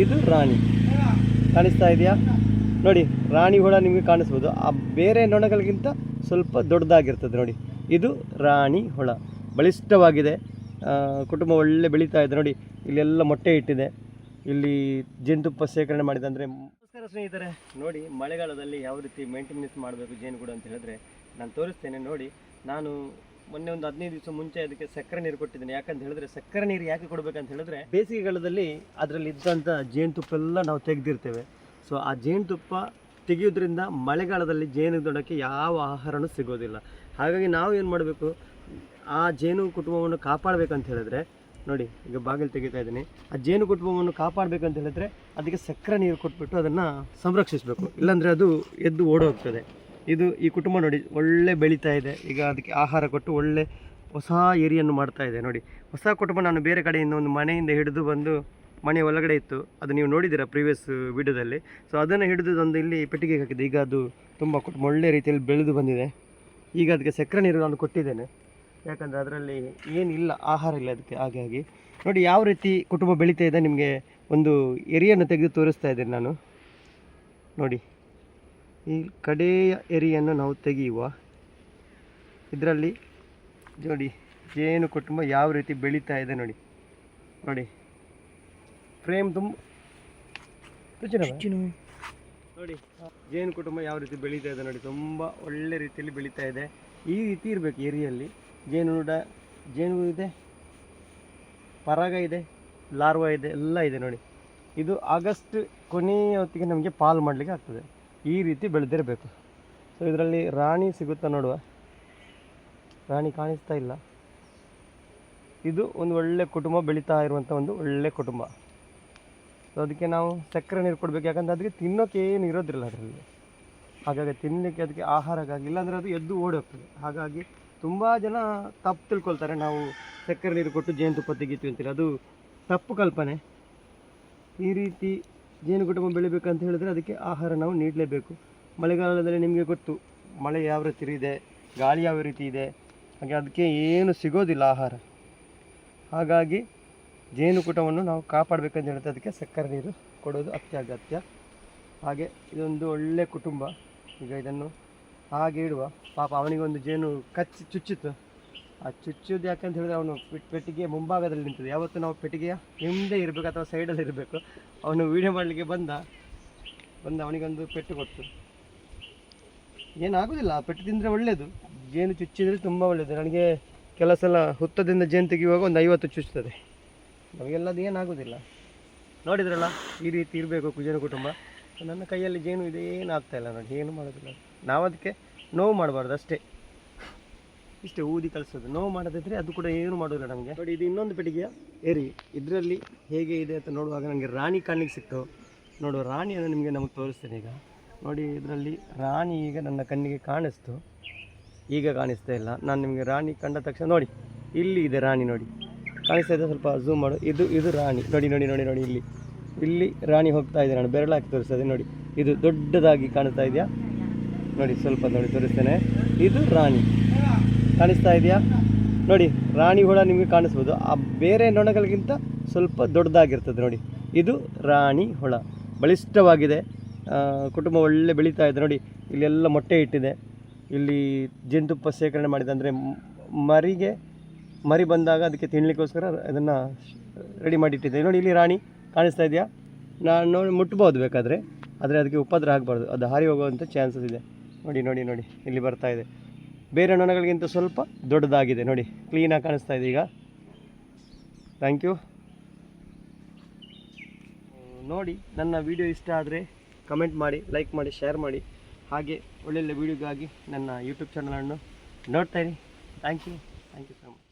ಇದು ರಾಣಿ. ಕಾಣಿಸ್ತಾ ಇದೆಯಾ? ನೋಡಿ, ರಾಣಿ ಹುಳ ನಿಮಗೆ ಕಾಣಿಸ್ಬೋದು. ಆ ಬೇರೆ ನೊಣಗಳಿಗಿಂತ ಸ್ವಲ್ಪ ದೊಡ್ಡದಾಗಿರ್ತದೆ ನೋಡಿ. ಇದು ರಾಣಿ ಹುಳ. ಬಲಿಷ್ಠವಾಗಿದೆ. ಕುಟುಂಬ ಒಳ್ಳೆ ಬೆಳೀತಾ ಇದೆ ನೋಡಿ. ಇಲ್ಲೆಲ್ಲ ಮೊಟ್ಟೆ ಇಟ್ಟಿದೆ. ಇಲ್ಲಿ ಜೇನುತುಪ್ಪ ಶೇಖರಣೆ ಮಾಡಿದೆ ಅಂದರೆ ನಮಸ್ಕಾರ ಸ್ನೇಹಿತರೆ. ನೋಡಿ, ಮಳೆಗಾಲದಲ್ಲಿ ಯಾವ ರೀತಿ ಮೇಂಟೆನೆನ್ಸ್ ಮಾಡಬೇಕು ಜೇನುಗೂಡು ಅಂತ ಹೇಳಿದ್ರೆ, ನಾನು ತೋರಿಸ್ತೇನೆ ನೋಡಿ. ನಾನು ಮೊನ್ನೆ ಒಂದು ಹದಿನೈದು ದಿವಸ ಮುಂಚೆ ಅದಕ್ಕೆ ಸಕ್ಕರೆ ನೀರು ಕೊಟ್ಟಿದ್ದೀನಿ. ಯಾಕಂತ ಹೇಳಿದ್ರೆ ಸಕ್ಕರೆ ನೀರು ಯಾಕೆ ಕೊಡಬೇಕಂತ ಹೇಳಿದ್ರೆ ಬೇಸಿಗೆಗಾಲದಲ್ಲಿ ಅದರಲ್ಲಿ ಇದ್ದಂಥ ಜೇನುತುಪ್ಪ ಎಲ್ಲ ನಾವು ತೆಗೆದಿರ್ತೇವೆ. ಸೊ ಆ ಜೇನುತುಪ್ಪ ತೆಗೆಯೋದ್ರಿಂದ ಮಳೆಗಾಲದಲ್ಲಿ ಜೇನುದೊಣಕ್ಕೆ ಯಾವ ಆಹಾರನೂ ಸಿಗೋದಿಲ್ಲ. ಹಾಗಾಗಿ ನಾವು ಏನು ಮಾಡಬೇಕು? ಆ ಜೇನು ಕುಟುಂಬವನ್ನು ಕಾಪಾಡಬೇಕಂತ ಹೇಳಿದ್ರೆ, ನೋಡಿ, ಈಗ ಬಾಗಿಲು ತೆಗಿತಾ ಇದ್ದೀನಿ. ಆ ಜೇನು ಕುಟುಂಬವನ್ನು ಕಾಪಾಡಬೇಕಂತ ಹೇಳಿದ್ರೆ, ಅದಕ್ಕೆ ಸಕ್ಕರೆ ನೀರು ಕೊಟ್ಬಿಟ್ಟು ಅದನ್ನು ಸಂರಕ್ಷಿಸಬೇಕು. ಇಲ್ಲಾಂದರೆ ಅದು ಎದ್ದು ಓಡೋಗ್ತದೆ. ಇದು ಈ ಕುಟುಂಬ ನೋಡಿ ಒಳ್ಳೆ ಬೆಳೀತಾ ಇದೆ. ಈಗ ಅದಕ್ಕೆ ಆಹಾರ ಕೊಟ್ಟು ಒಳ್ಳೆ ಹೊಸ ಏರಿಯನ್ನು ಮಾಡ್ತಾ ಇದೆ ನೋಡಿ. ಹೊಸ ಕುಟುಂಬ ನಾನು ಬೇರೆ ಕಡೆಯಿಂದ ಒಂದು ಮನೆಯಿಂದ ಹಿಡಿದು ಬಂದು ಮನೆ ಒಳಗಡೆ ಇತ್ತು. ಅದು ನೀವು ನೋಡಿದ್ದೀರಾ ಪ್ರೀವಿಯಸ್ ವಿಡಿಯೋದಲ್ಲಿ. ಸೊ ಅದನ್ನು ಹಿಡಿದು ಒಂದು ಇಲ್ಲಿ ಪೆಟ್ಟಿಗೆ ಹಾಕಿದೆ ಈಗ ಅದು ತುಂಬ ಕುಟುಂಬ ಒಳ್ಳೆ ರೀತಿಯಲ್ಲಿ ಬೆಳೆದು ಬಂದಿದೆ. ಈಗ ಅದಕ್ಕೆ ಸಕ್ಕರೆ ನೀರು ನಾನು ಕೊಟ್ಟಿದ್ದೇನೆ. ಯಾಕಂದರೆ ಅದರಲ್ಲಿ ಏನಿಲ್ಲ, ಆಹಾರ ಇಲ್ಲ ಅದಕ್ಕೆ ಹಾಗಾಗಿ ನೋಡಿ, ಯಾವ ರೀತಿ ಕುಟುಂಬ ಬೆಳೀತಾ ಇದೆ ನಿಮಗೆ ಒಂದು ಎರಿಯನ್ನು ತೆಗೆದು ತೋರಿಸ್ತಾ ಇದ್ದೇನೆ ನಾನು. ನೋಡಿ. ಈ ಕಡೆಯ ಎರಿಯನ್ನು ನಾವು ತೆಗೆಯುವ. ಇದರಲ್ಲಿ ನೋಡಿ ಜೇನು ಕುಟುಂಬ ಯಾವ ರೀತಿ ಬೆಳೀತಾ ಇದೆ ನೋಡಿ. ನೋಡಿ. ಫ್ರೇಮ್ ತುಂಬ? ನೋಡಿ ಜೇನು ಕುಟುಂಬ ಯಾವ ರೀತಿ ಬೆಳೀತಾ ಇದೆ ನೋಡಿ. ತುಂಬ ಒಳ್ಳೆ ರೀತಿಯಲ್ಲಿ ಬೆಳೀತಾ ಇದೆ. ಈ ರೀತಿ ಇರಬೇಕು ಏರಿಯಲ್ಲಿ. ಜೇನುಡ ಜೇನು ಇದೆ ಪರಾಗ ಇದೆ ಲಾರ್ವಾ ಇದೆ ಎಲ್ಲ ಇದೆ ನೋಡಿ. ಇದು ಆಗಸ್ಟ್ ಕೊನೆಯ ಹೊತ್ತಿಗೆ ನಮಗೆ ಪಾಲ್ ಮಾಡಲಿಕ್ಕೆ ಆಗ್ತದೆ. ಈ ರೀತಿ ಬೆಳೆದಿರಬೇಕು. ಸೊ ಇದರಲ್ಲಿ ರಾಣಿ ಸಿಗುತ್ತಾ ನೋಡುವ. ರಾಣಿ ಕಾಣಿಸ್ತಾ ಇಲ್ಲ. ಇದು ಒಂದು ಒಳ್ಳೆ ಕುಟುಂಬ, ಬೆಳೀತಾ ಇರುವಂಥ ಒಂದು ಒಳ್ಳೆ ಕುಟುಂಬ. ಸೊ ಅದಕ್ಕೆ ನಾವು ಸಕ್ಕರೆ ನೀರು ಕೊಡಬೇಕು. ಯಾಕಂದರೆ ಅದಕ್ಕೆ ತಿನ್ನೋಕೆ ಏನು ಇರೋದಿಲ್ಲ ಅದರಲ್ಲಿ. ಹಾಗಾಗಿ ತಿನ್ನಲಿಕ್ಕೆ ಅದಕ್ಕೆ ಆಹಾರಕ್ಕಾಗಿ ಇಲ್ಲಾಂದರೆ ಅದು ಎದ್ದು ಓಡಿ ಹೋಗ್ತದೆ. ಹಾಗಾಗಿ ತುಂಬ ಜನ ತಪ್ಪು ತಿಳ್ಕೊಳ್ತಾರೆ. ನಾವು ಸಕ್ಕರೆ ನೀರು ಕೊಟ್ಟು ಜೇನುತುಪ್ಪ ತೆಗಿತೀವಿ ಅಂತೇಳಿ ಅದು ತಪ್ಪು ಕಲ್ಪನೆ. ಈ ರೀತಿ ಜೇನು ಕುಟುಂಬ ಬೆಳಿಬೇಕಂತ ಹೇಳಿದ್ರೆ ಅದಕ್ಕೆ ಆಹಾರ ನಾವು ನೀಡಲೇಬೇಕು. ಮಳೆಗಾಲದಲ್ಲಿ ನಿಮಗೆ ಗೊತ್ತು, ಮಳೆ ಯಾವ ರೀತಿ ಇದೆ, ಗಾಳಿ ಯಾವ ರೀತಿ ಇದೆ, ಹಾಗೆ ಅದಕ್ಕೆ ಏನು ಸಿಗೋದಿಲ್ಲ ಆಹಾರ. ಹಾಗಾಗಿ ಜೇನು ಕುಟುಂಬವನ್ನು ನಾವು ಕಾಪಾಡಬೇಕಂತ ಹೇಳಿದ್ರೆ ಅದಕ್ಕೆ ಸಕ್ಕರೆ ನೀರು ಕೊಡೋದು ಅತ್ಯಗತ್ಯ. ಹಾಗೆ ಇದೊಂದು ಒಳ್ಳೆ ಕುಟುಂಬ. ಈಗ ಇದನ್ನು ಹಾಗೆ ಇಡುವ. ಪಾಪ ಅವನಿಗೊಂದು ಜೇನು ಕಚ್ಚಿ ಚುಚ್ಚಿತು ಆ ಚುಚ್ಚುದು ಯಾಕಂತ ಹೇಳಿದ್ರೆ ಅವನು ಪೆಟ್- ಪೆಟ್ಟಿಗೆಯ ಮುಂಭಾಗದಲ್ಲಿ ನಿಂತಿದೆ ಯಾವತ್ತು ನಾವು ಪೆಟ್ಟಿಗೆಯ ಹಿಂದೆ ಇರಬೇಕು ಅಥವಾ ಸೈಡಲ್ಲಿ ಇರಬೇಕು, ಅವನು ವೀಡಿಯೋ ಮಾಡಲಿಕ್ಕೆ ಬಂದ ಬಂದ ಅವನಿಗೊಂದು ಪೆಟ್ಟು ಕೊಟ್ಟು ಏನಾಗೋದಿಲ್ಲ, ಆ ಪೆಟ್ಟು ತಿಂದರೆ ಒಳ್ಳೆಯದು ಜೇನು ಚುಚ್ಚಿದರೆ ತುಂಬ ಒಳ್ಳೆಯದು ನನಗೆ ಕೆಲವು ಸಲ ಹುತ್ತದಿಂದ ಜೇನು ತೆಗೆಯುವಾಗ ಒಂದು ಐವತ್ತು ಚುಚ್ಚುತ್ತದೆ. ನಮಗೆಲ್ಲದು ಏನಾಗೋದಿಲ್ಲ. ನೋಡಿದ್ರಲ್ಲ, ಈ ರೀತಿ ಇರಬೇಕು ಕುಜೇನು ಕುಟುಂಬ. ನನ್ನ ಕೈಯಲ್ಲಿ ಜೇನು ಇದೆ ಏನು ಆಗ್ತಾ ಇಲ್ಲ ನೋಡಿ ಏನು ಮಾಡೋದಿಲ್ಲ. ನಾವು ಅದಕ್ಕೆ ನೋವು ಮಾಡಬಾರ್ದು ಅಷ್ಟೇ. ಇಷ್ಟೇ ಊದಿ ಕಲಿಸೋದು. ನೋವು ಮಾಡೋದಿದ್ರೆ ಅದು ಕೂಡ ಏನು ಮಾಡೋದಿಲ್ಲ ನಮಗೆ. ನೋಡಿ ಇದು ಇನ್ನೊಂದು ಪೆಟ್ಟಿಗೆಯ. ಏರಿ ಇದರಲ್ಲಿ ಹೇಗೆ ಇದೆ ಅಂತ ನೋಡುವಾಗ ನನಗೆ ರಾಣಿ ಕಾಣ್ಲಿಕ್ಕೆ ಸಿಕ್ತು. ನೋಡು ರಾಣಿಯನ್ನು ನಿಮಗೆ ನಮಗೆ ತೋರಿಸ್ತೇನೆ ಈಗ. ನೋಡಿ ಇದರಲ್ಲಿ ರಾಣಿ ಈಗ ನನ್ನ ಕಣ್ಣಿಗೆ ಕಾಣಿಸ್ತು. ಈಗ ಕಾಣಿಸ್ತಾ ಇಲ್ಲ. ನಾನು ನಿಮಗೆ ರಾಣಿ ಕಂಡ ತಕ್ಷಣ ನೋಡಿ ಇಲ್ಲಿ ಇದೆ ರಾಣಿ ನೋಡಿ. ಕಾಣಿಸ್ತಾ ಇದೆ ಸ್ವಲ್ಪ ಝೂಮ್ ಮಾಡು. ಇದು ಇದು ರಾಣಿ. ನೋಡಿ ನೋಡಿ ನೋಡಿ ನೋಡಿ ಇಲ್ಲಿ. ಇಲ್ಲಿ ರಾಣಿ ಹೋಗ್ತಾ ಇದೆ ನಾನು ಬೆರಳು ಹಾಕಿ ತೋರಿಸ್ತದೆ ನೋಡಿ. ಇದು ದೊಡ್ಡದಾಗಿ ಕಾಣಿಸ್ತಾ ಇದೆಯಾ? ನೋಡಿ ಸ್ವಲ್ಪ ನೋಡಿ ತೋರಿಸ್ತೇನೆ. ಇದು ರಾಣಿ. ಕಾಣಿಸ್ತಾ ಇದೆಯಾ? ನೋಡಿ, ರಾಣಿ ಹುಳ ನಿಮಗೆ ಕಾಣಿಸ್ಬೋದು. ಆ ಬೇರೆ ನೊಣಗಳಿಗಿಂತ ಸ್ವಲ್ಪ ದೊಡ್ಡದಾಗಿರ್ತದೆ ನೋಡಿ. ಇದು ರಾಣಿ ಹುಳ. ಬಲಿಷ್ಠವಾಗಿದೆ. ಕುಟುಂಬ ಒಳ್ಳೆ ಬೆಳೀತಾ ಇದೆ. ನೋಡಿ, ಇಲ್ಲೆಲ್ಲ ಮೊಟ್ಟೆ ಇಟ್ಟಿದೆ. ಇಲ್ಲಿ ಜೇನುತುಪ್ಪ ಶೇಖರಣೆ ಮಾಡಿದೆ ಅಂದರೆ ಮರಿಗೆ, ಮರಿ ಬಂದಾಗ ಅದಕ್ಕೆ ತಿನ್ನಲಿಕ್ಕೋಸ್ಕರ ಅದನ್ನು ರೆಡಿ ಮಾಡಿಟ್ಟಿದ್ದೆ ನೋಡಿ, ಇಲ್ಲಿ ರಾಣಿ ಕಾಣಿಸ್ತಾ ಇದೆಯಾ? ನಾನು ನೋಡಿ ಮುಟ್ಬೋದು ಬೇಕಾದರೆ. ಆದರೆ ಅದಕ್ಕೆ ಉಪದ್ರ ಆಗಬಾರ್ದು ಅದು ಹಾರಿ ಹೋಗುವಂಥ ಚಾನ್ಸಸ್ ಇದೆ. ನೋಡಿ ನೋಡಿ ನೋಡಿ. ಇಲ್ಲಿ ಬರ್ತಾ ಇದೆ. ಬೇರೆ ನೊಣಗಳಿಗಿಂತ ಸ್ವಲ್ಪ ದೊಡ್ಡದಾಗಿದೆ. ನೋಡಿ ಕ್ಲೀನಾಗಿ ಕಾಣಿಸ್ತಾ ಇದೆ ಈಗ. ಥ್ಯಾಂಕ್ ಯು ನೋಡಿ, ನನ್ನ ವಿಡಿಯೋ ಇಷ್ಟ ಆದರೆ ಕಮೆಂಟ್ ಮಾಡಿ ಲೈಕ್ ಮಾಡಿ ಶೇರ್ ಮಾಡಿ. ಹಾಗೆ ಒಳ್ಳೊಳ್ಳೆ ವೀಡಿಯೋಗಾಗಿ ನನ್ನ ಯೂಟ್ಯೂಬ್ ಚಾನಲನ್ನು ನೋಡ್ತಾ ಇರಿ. Thank you thank you so much